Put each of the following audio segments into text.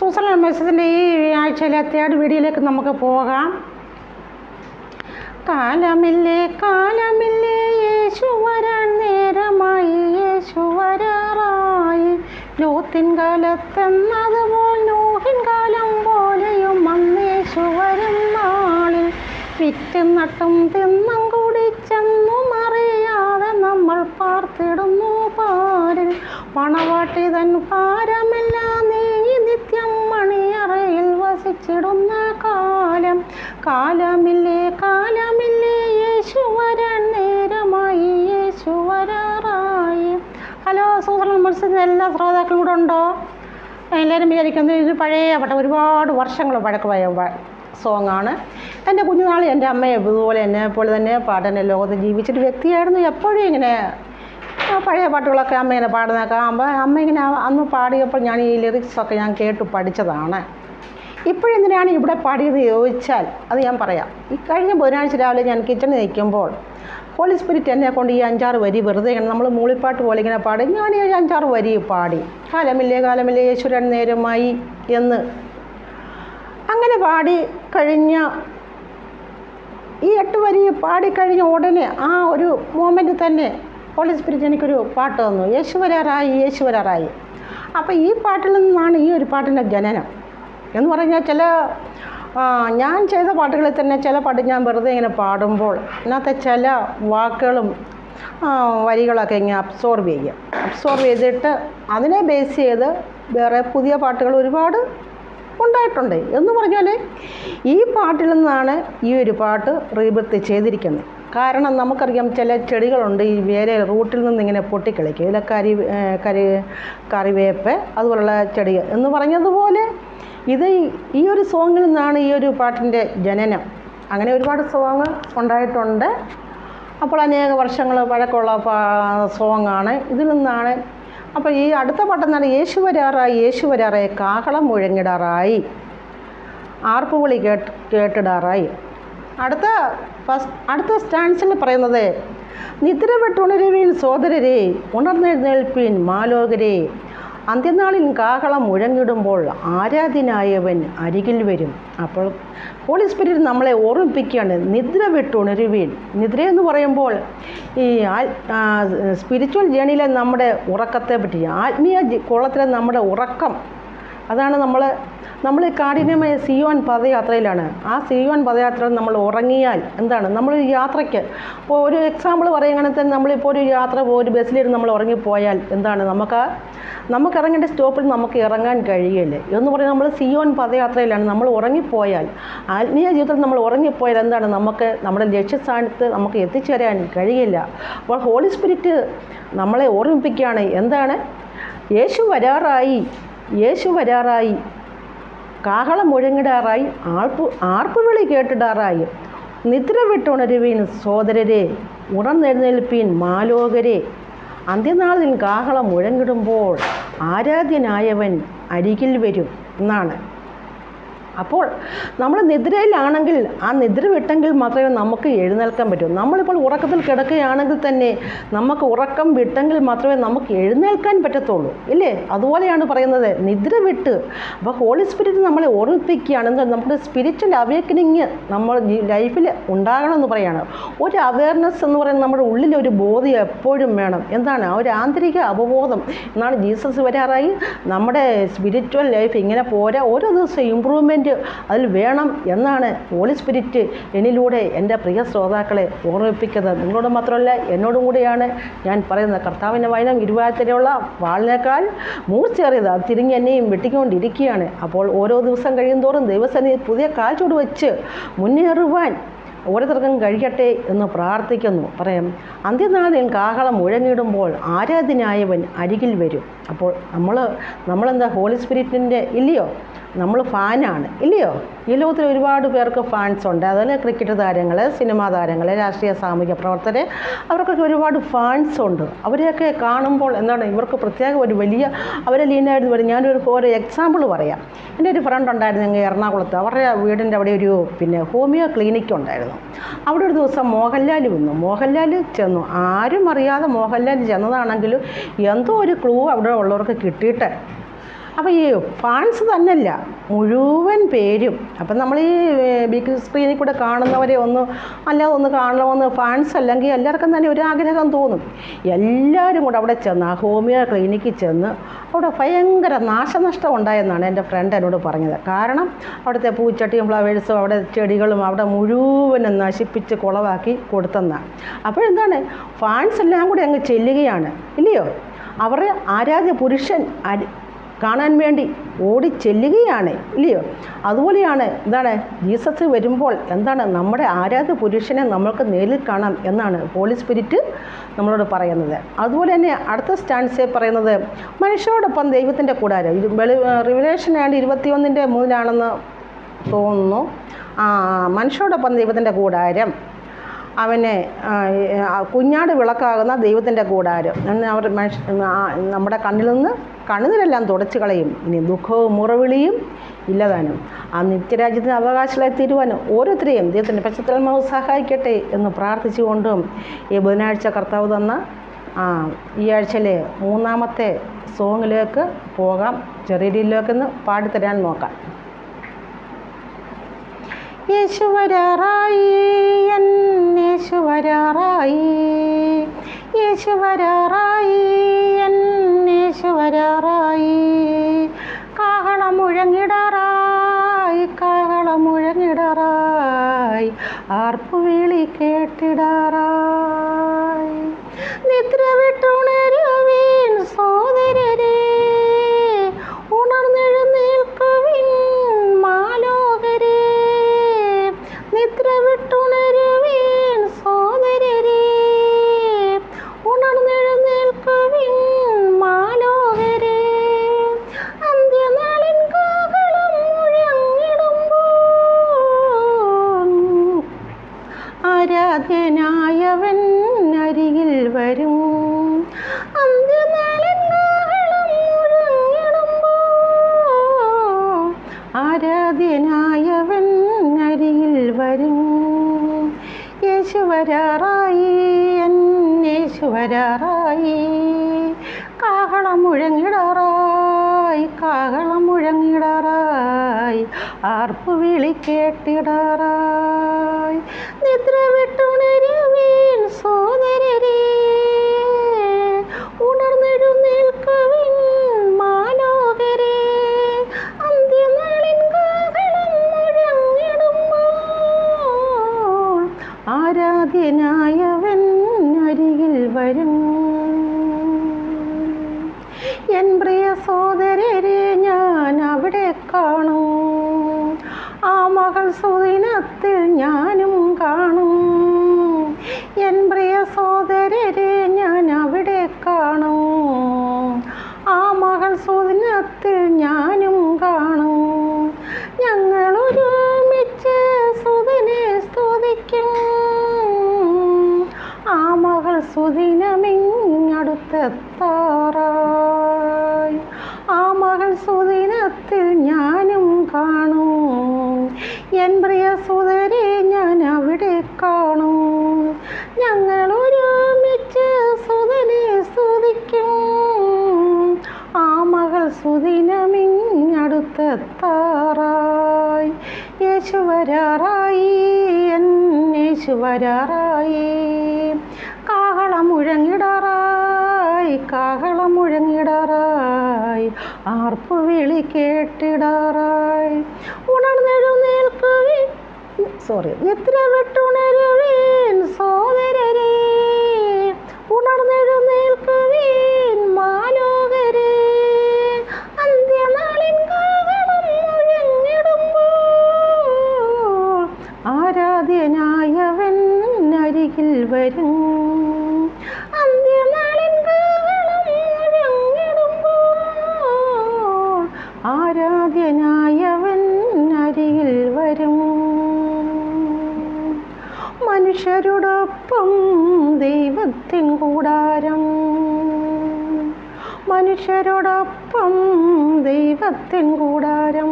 Susan മെസ്സിന്റെ ഈ ആഴ്ചയിലെ third വീഡിയോയിലേക്ക് നമുക്ക് പോകാം. കാലമില്ലേ കാലമില്ലേ യേശു വരാൻ നേരമായി യേശു വരാറായി. ലോത്തിൻ കാലത്തെന്നതുപോൽ നോഹിൻ കാലം പോലെയും അന്നേശു വരും നാളിൽ. വിറ്റും നട്ടും തിന്നും കുടിച്ചെന്നും അറിയാതെ നമ്മൾ പാർത്തിടുന്നു പാരിൽ. പണവാട്ടി തൻ ഭാരമെല്ലാം വസിച്ചിടുന്ന കാലം. കാലമില്ലേ കാലമില്ലേ യേശു വരാൻ നേരമായി യേശു വരാറായി. ഹലോ സൂത്രം മത്സരിച്ച എല്ലാ ശ്രോതാക്കളും കൂടെ ഉണ്ടോ? എല്ലാവരും വിചാരിക്കുന്നത് ഇത് പഴയ പട്ട ഒരുപാട് വർഷങ്ങൾ പഴക്കമായ സോങ്ങാണ്. എന്റെ കുഞ്ഞുനാളിൽ എന്റെ അമ്മയെ ഇതുപോലെ എന്നെ പോലെ തന്നെ പാടനെ ലോകത്ത് ജീവിച്ചൊരു വ്യക്തിയായിരുന്നു. എപ്പോഴും ഇങ്ങനെ പഴയ പാട്ടുകളൊക്കെ അമ്മ ഇങ്ങനെ പാടുന്നതൊക്കെ ആകുമ്പോൾ അമ്മ ഇങ്ങനെ അന്ന് പാടിയപ്പോൾ ഞാൻ ഈ ലിറിക്സൊക്കെ ഞാൻ കേട്ട് പഠിച്ചതാണ്. ഇപ്പോഴെന്തിനാണ് ഇവിടെ പാടിയത് ചോദിച്ചാൽ അത് ഞാൻ പറയാം. ഈ കഴിഞ്ഞ ബുധനാഴ്ച രാവിലെ ഞാൻ കിച്ചണിൽ നിൽക്കുമ്പോൾ ഹോളി സ്പിരിറ്റ് എന്നെ കൊണ്ട് ഈ അഞ്ചാറ് വരി വെറുതെ ഇങ്ങനെ നമ്മൾ മൂളിപ്പാട്ട് പോലെ ഇങ്ങനെ പാടി. ഞാൻ ഈ അഞ്ചാറ് വരി പാടി. കാലമില്ലേ കാലമില്ലേ യേശുരൻ നേരമായി എന്ന്. അങ്ങനെ പാടി കഴിഞ്ഞ ഈ എട്ട് വരി പാടിക്കഴിഞ്ഞ ഉടനെ ആ ഒരു മോമെന്റ് തന്നെ ഹോളി സ്പിരിറ്റ് എനിക്കൊരു പാട്ട് തന്നു. യേശുവരാറായി യേശുവരാറായി അപ്പോൾ ഈ പാട്ടിൽ നിന്നാണ് ഈ ഒരു പാട്ടിന്റെ ജനനം എന്ന് പറഞ്ഞാൽ ചില ഞാൻ ചെയ്ത പാട്ടുകളിൽ തന്നെ ചില പാട്ട് ഞാൻ വെറുതെ ഇങ്ങനെ പാടുമ്പോൾ അതിനകത്തെ ചില വാക്കുകളും വരികളൊക്കെ ഇങ്ങനെ അബ്സോർബ് ചെയ്യുക. അബ്സോർബ് ചെയ്തിട്ട് അതിനെ ബേസ് ചെയ്ത് വേറെ പുതിയ പാട്ടുകൾ ഒരുപാട് ഉണ്ടായിട്ടുണ്ട്. എന്ന് പറഞ്ഞാൽ ഈ പാട്ടിൽ നിന്നാണ് ഈ ഒരു പാട്ട് റീബർത്ത് ചെയ്തിരിക്കുന്നത്. കാരണം നമുക്കറിയാം ചില ചെടികളുണ്ട് ഈ വേറെ റൂട്ടിൽ നിന്ന് ഇങ്ങനെ പൊട്ടിക്കളിക്കും. ഇതിലെ കരി കരി കറിവേപ്പ് അതുപോലുള്ള ചെടികൾ. എന്ന് പറഞ്ഞതുപോലെ ഇത് ഈ- ഒരു സോങ്ങിൽ നിന്നാണ് ഈ ഒരു പാട്ടിന്റെ ജനനം. അങ്ങനെ ഒരുപാട് സോങ് ഉണ്ടായിട്ടുണ്ട്. അപ്പോൾ അനേക വർഷങ്ങൾ പഴക്കമുള്ള സോങ്ങാണ് ഇതിൽ നിന്നാണ് അപ്പോൾ ഈ അടുത്ത പാട്ടെന്നാണ് യേശു വരാറായി യേശു വരാറായി കാഹളം മുഴങ്ങിടാറായി ആർപ്പുവിളി കേട്ട് കേട്ടിടാറായി. അടുത്ത ഫസ്റ്റ് അടുത്ത സ്റ്റാൻസിൽ പറയുന്നത് നിദ്ര വിട്ടുണരുവീൻ സോദരരെ ഉണർന്നെഴുന്നേൽപ്പീൻ മാലോകരെ അന്ത്യനാളിൽ കാഹളം മുഴങ്ങിടുമ്പോൾ ആരാധനായവൻ അരികിൽ വരും. അപ്പോൾ ഹോളി സ്പിരിറ്റ് നമ്മളെ ഓർമ്മിപ്പിക്കുകയാണ്. നിദ്ര വിട്ടുണരുവീൻ. നിദ്ര എന്ന് പറയുമ്പോൾ ഈ സ്പിരിച്വൽ ജേണിയിലെ നമ്മുടെ ഉറക്കത്തെ പറ്റി ആത്മീയ കുളത്തിലെ നമ്മുടെ ഉറക്കം അതാണ് നമ്മൾ നമ്മൾ കാഠിന്യമായ സിയോൻ പദയാത്രയിലാണ്. ആ സിയോൻ പദയാത്ര നമ്മൾ ഉറങ്ങിയാൽ എന്താണ്? നമ്മൾ യാത്രയ്ക്ക് ഇപ്പോൾ ഒരു എക്സാമ്പിൾ പറയുകയാണെങ്കിൽ തന്നെ നമ്മളിപ്പോൾ ഒരു യാത്ര ഒരു ബസ്സിലിരുന്ന് നമ്മൾ ഉറങ്ങിപ്പോയാൽ എന്താണ്? നമുക്ക് നമുക്ക് ഇറങ്ങേണ്ട സ്റ്റോപ്പിൽ നമുക്ക് ഇറങ്ങാൻ കഴിയില്ല. എന്ന് പറഞ്ഞാൽ നമ്മൾ സിയോൻ പദയാത്രയിലാണ് നമ്മൾ ഉറങ്ങിപ്പോയാൽ ആത്മീയ ജീവിതത്തിൽ നമ്മൾ ഉറങ്ങിപ്പോയാൽ എന്താണ്? നമുക്ക് നമ്മുടെ ലക്ഷ്യസ്ഥാനത്ത് നമുക്ക് എത്തിച്ചേരാൻ കഴിയില്ല. അപ്പോൾ ഹോളി സ്പിരിറ്റ് നമ്മളെ ഓർമ്മിപ്പിക്കുകയാണ്. എന്താണ്? യേശു വരാറായി. യേശു വരാറായി. കാഹളം മുഴങ്ങിടാറായി. ആർപ്പു ആർപ്പുവിളി കേട്ടിടാറായി. നിദ്ര വിട്ടുണരുവീൻ സോദരരെ ഉണർന്നെഴുന്നേൽപ്പീൻ മാലോകരെ. അന്ത്യനാളിൽ കാഹളം മുഴങ്ങിടുമ്പോൾ ആരാധ്യനായവൻ അരികിൽ വരും എന്നാണ്. അപ്പോൾ നമ്മൾ നിദ്രയിലാണെങ്കിൽ ആ നിദ്ര വിട്ടെങ്കിൽ മാത്രമേ നമുക്ക് എഴുന്നേൽക്കാൻ പറ്റൂ. നമ്മളിപ്പോൾ ഉറക്കത്തിൽ കിടക്കുകയാണെങ്കിൽ തന്നെ നമുക്ക് ഉറക്കം വിട്ടെങ്കിൽ മാത്രമേ നമുക്ക് എഴുന്നേൽക്കാൻ പറ്റത്തുള്ളൂ. ഇല്ലേ? അതുപോലെയാണ് പറയുന്നത്. നിദ്ര വിട്ട് അപ്പോൾ ഹോളി സ്പിരിറ്റ് നമ്മളെ ഓർമ്മിപ്പിക്കുകയാണ് എന്താ നമ്മുടെ സ്പിരിച്വൽ അവേക്കനിങ് നമ്മൾ ലൈഫിൽ ഉണ്ടാകണമെന്ന് പറയാണ്. ഒരു അവയർനെസ് എന്ന് പറയുന്നത് നമ്മുടെ ഉള്ളിൽ ഒരു ബോധ്യം എപ്പോഴും വേണം. എന്താണ്? ആ ഒരു ആന്തരിക അവബോധം. എന്നാണ് ജീസസ് വരാറായി. നമ്മുടെ സ്പിരിച്വൽ ലൈഫ് ഇങ്ങനെ പോരാ. ഓരോ ദിവസം ഇമ്പ്രൂവ്മെന്റ് അതിൽ വേണം എന്നാണ് ഹോളി സ്പിരിറ്റ് എന്നിലൂടെ എന്റെ പ്രിയ ശ്രോതാക്കളെ ഓർമ്മിപ്പിക്കുന്നത്. നിങ്ങളോട് മാത്രമല്ല എന്നോടും കൂടിയാണ് ഞാൻ പറയുന്നത്. കർത്താവിന്റെ വയനം ഇരുവായത്തിലുള്ള വാളിനേക്കാൾ മൂർച്ചേറിയത് അത് തിരിഞ്ഞ് എന്നെയും വെട്ടിക്കൊണ്ടിരിക്കുകയാണ്. അപ്പോൾ ഓരോ ദിവസം കഴിയുന്തോറും ദൈവസേനയിൽ പുതിയ കാൽച്ചൂട് വെച്ച് മുന്നേറുവാൻ ഓരോരുത്തർക്കും കഴിയട്ടെ എന്ന് പ്രാർത്ഥിക്കുന്നു. പറയാം അന്ത്യനാളിൽ കാഹളം മുഴങ്ങിടുമ്പോൾ ആരാധനായവൻ അരികിൽ വരും. അപ്പോൾ നമ്മൾ നമ്മളെന്താ ഹോളി സ്പിരിറ്റിന്റെ ഇല്ലയോ? നമ്മൾ ഫാനാണ് ഇല്ലയോ? ഈ ലോകത്തിൽ ഒരുപാട് പേർക്ക് ഫാൻസ് ഉണ്ട്. അതുപോലെ ക്രിക്കറ്റ് താരങ്ങൾ സിനിമാ താരങ്ങൾ രാഷ്ട്രീയ സാമൂഹിക പ്രവർത്തകർ അവർക്കൊക്കെ ഒരുപാട് ഫാൻസ് ഉണ്ട്. അവരെയൊക്കെ കാണുമ്പോൾ എന്താണ് ഇവർക്ക് പ്രത്യേക ഒരു വലിയ അവരെ ലീനായിരുന്നു വരും. ഞാനൊരു ഒരു എക്സാമ്പിൾ പറയാം. എന്റെ ഒരു ഫ്രണ്ട് ഉണ്ടായിരുന്നു ഞങ്ങൾ എറണാകുളത്ത്. അവരുടെ വീടിന്റെ അവിടെ ഒരു പിന്നെ ഹോമിയോ ക്ലിനിക്ക് ഉണ്ടായിരുന്നു. അവിടെ ഒരു ദിവസം മോഹൻലാൽ വന്നു. മോഹൻലാൽ ചെന്നു. ആരും അറിയാതെ മോഹൻലാൽ ചെന്നതാണെങ്കിലും എന്തോ ഒരു ക്ലൂ അവിടെ ഉള്ളവർക്ക് കിട്ടിയിട്ട് അപ്പോൾ ഈ ഫാൻസ് തന്നെയല്ല മുഴുവൻ പേരും. അപ്പം നമ്മൾ ഈ ബിഗ് സ്ക്രീനിൽ കൂടെ കാണുന്നവരെ ഒന്ന് അല്ലാതെ ഒന്ന് കാണണമെന്ന് ഫാൻസ് അല്ലെങ്കിൽ എല്ലാവർക്കും തന്നെ ഒരു ആഗ്രഹം തോന്നും. എല്ലാവരും കൂടെ അവിടെ ചെന്ന് ആ ഹോമിയോ ക്ലിനിക്കിൽ ചെന്ന് അവിടെ ഭയങ്കര നാശനഷ്ടം ഉണ്ടായെന്നാണ് എന്റെ ഫ്രണ്ട് എന്നോട് പറഞ്ഞത്. കാരണം അവിടുത്തെ പൂച്ചട്ടിയും ഫ്ലവേഴ്സും അവിടെ ചെടികളും അവിടെ മുഴുവനും നശിപ്പിച്ച് കുളവാക്കി കൊടുത്തെന്നാണ് അപ്പോഴെന്താണ്? ഫാൻസ് എല്ലാം കൂടി അങ്ങ് ചെല്ലുകയാണ്. ഇല്ലയോ? അവർ ആരാധ്യ പുരുഷൻ കാണാൻ വേണ്ടി ഓടി ചെല്ലുകയാണ് ഇല്ലയോ? അതുപോലെയാണ് എന്താണ് ജീസസ് വരുമ്പോൾ എന്താണ് നമ്മുടെ ആരാധ പുരുഷനെ നമ്മൾക്ക് നേരിൽ കാണാം എന്നാണ് ഹോളി സ്പിരിറ്റ് നമ്മളോട് പറയുന്നത്. അതുപോലെ തന്നെ അടുത്ത സ്റ്റാൻസേ പറയുന്നത് മനുഷ്യരോടൊപ്പം ദൈവത്തിന്റെ കൂടാരം. വെളി റിവലേഷൻ ആണ്ട് ഇരുപത്തിയൊന്നിന്റെ മൂന്നിലാണെന്ന് തോന്നുന്നു. ആ മനുഷ്യരോടൊപ്പം ദൈവത്തിന്റെ കൂടാരം. അവനെ കുഞ്ഞാട് വിളക്കാകുന്ന ദൈവത്തിന്റെ കൂടാരം. അവർ മനുഷ്യ നമ്മുടെ കണ്ണിൽ നിന്ന് കണ്ണുനീരെല്ലാം തുടച്ചു കളയും. ഇനി ദുഃഖവും മുറവിളിയും ഇല്ലതാനും. ആ നിത്യരാജ്യത്തിന് അവകാശികളായി തീരുവാനും ഓരോരുത്തരെയും ദൈവത്തിന്റെ പശ്ചാത്തലമാവ് സഹായിക്കട്ടെ എന്ന് പ്രാർത്ഥിച്ചുകൊണ്ടും ഈ ബുധനാഴ്ച കർത്താവ് തന്ന ആ ഈ ആഴ്ചയിലെ മൂന്നാമത്തെ സോങ്ങിലേക്ക് പോകാം. ചെറിയരിയിലേക്കൊന്ന് പാടിത്തരാൻ നോക്കാം. യേശു വരാറായി എൻ യേശു മുഴങ്ങിടാറായി ആർപ്പുവിളി കേട്ടിടാറായി ആരാധ്യനായവൻ അരിയിൽ വരും. യേശുവരാറായി എൻ യേശു വരാറായി കാഹളം മുഴങ്ങിടാറായി കാഹളം മുഴങ്ങിടാറായി ആർപ്പുവിളി കേട്ടിടാറായി. നിദ്ര വിട്ടുണരുവീൻ മകൾ സുദിനത്തിൽ ഞാനും കാണും കാണും. ഞങ്ങൾ ഒരുമിച്ച് സുതനെ സ്തുതിക്കും. ആ മകൾ സുദിനമിങ്ങടുത്തെത്താറായി യേശു വരാറായി എൻ യേശു വരാറായി. കാഹളം മുഴങ്ങിടാറായി കാഹളം മുഴങ്ങിടാറായി. ആർപ്പുവിളി കേട്ടിടാറായി. ഉണർന്നെഴുന്നേൽക്കുവിൻ. സോറി നിദ്ര വിട്ടുണരുവീൻ സോദരരേ ഉണർന്നെഴുന്നേൽക്കുവീൻ മാലോകരെ. അന്ത്യനാളിൻ കാഹളം മുഴങ്ങിടുമ്പോൾ ആരാധ്യനായവൻ അരികിൽ വരും. മനുഷ്യരോടൊപ്പം ദൈവത്തിൻ കൂടാരം.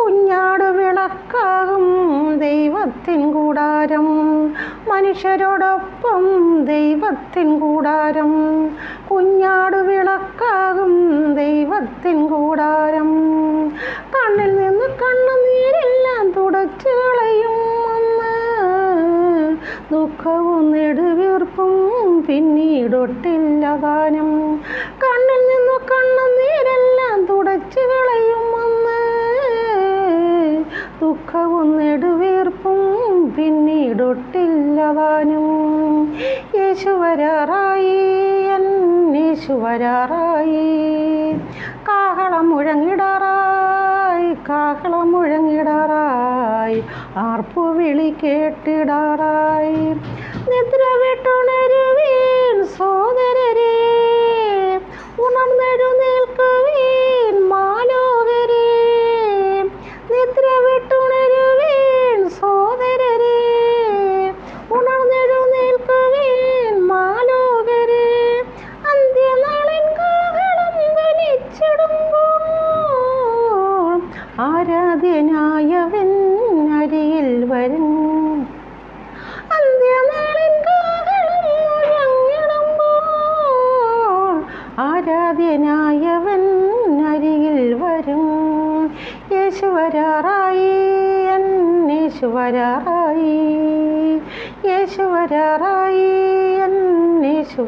കുഞ്ഞാട് വിളക്കാകും ദൈവത്തിൻ കൂടാരം. മനുഷ്യരോടൊപ്പം ദൈവത്തിൻ കൂടാരം. കുഞ്ഞാട് വിളക്കാകും ദൈവത്തിൻ കൂടാരം. കണ്ണിൽ നിന്ന് കണ്ണുനീരെല്ലാം തുടച്ചു കളയും ദുഃഖവും നെടുവീർപ്പും പിന്നീടൊട്ടില്ല ഗാനം. തുടച്ചു കളയും അന്ന് ദുഃഖവും നെടുവീർപ്പും പിന്നീടൊട്ടില്ലതാനും. യേശു വരാറായി കാഹളം മുഴങ്ങിടാറായി കാഹളം മുഴങ്ങിടാറായി. ആർപ്പു വിളി കേട്ടിടാറായി. നിദ്ര വിട്ടുണരുവീൻ യേശു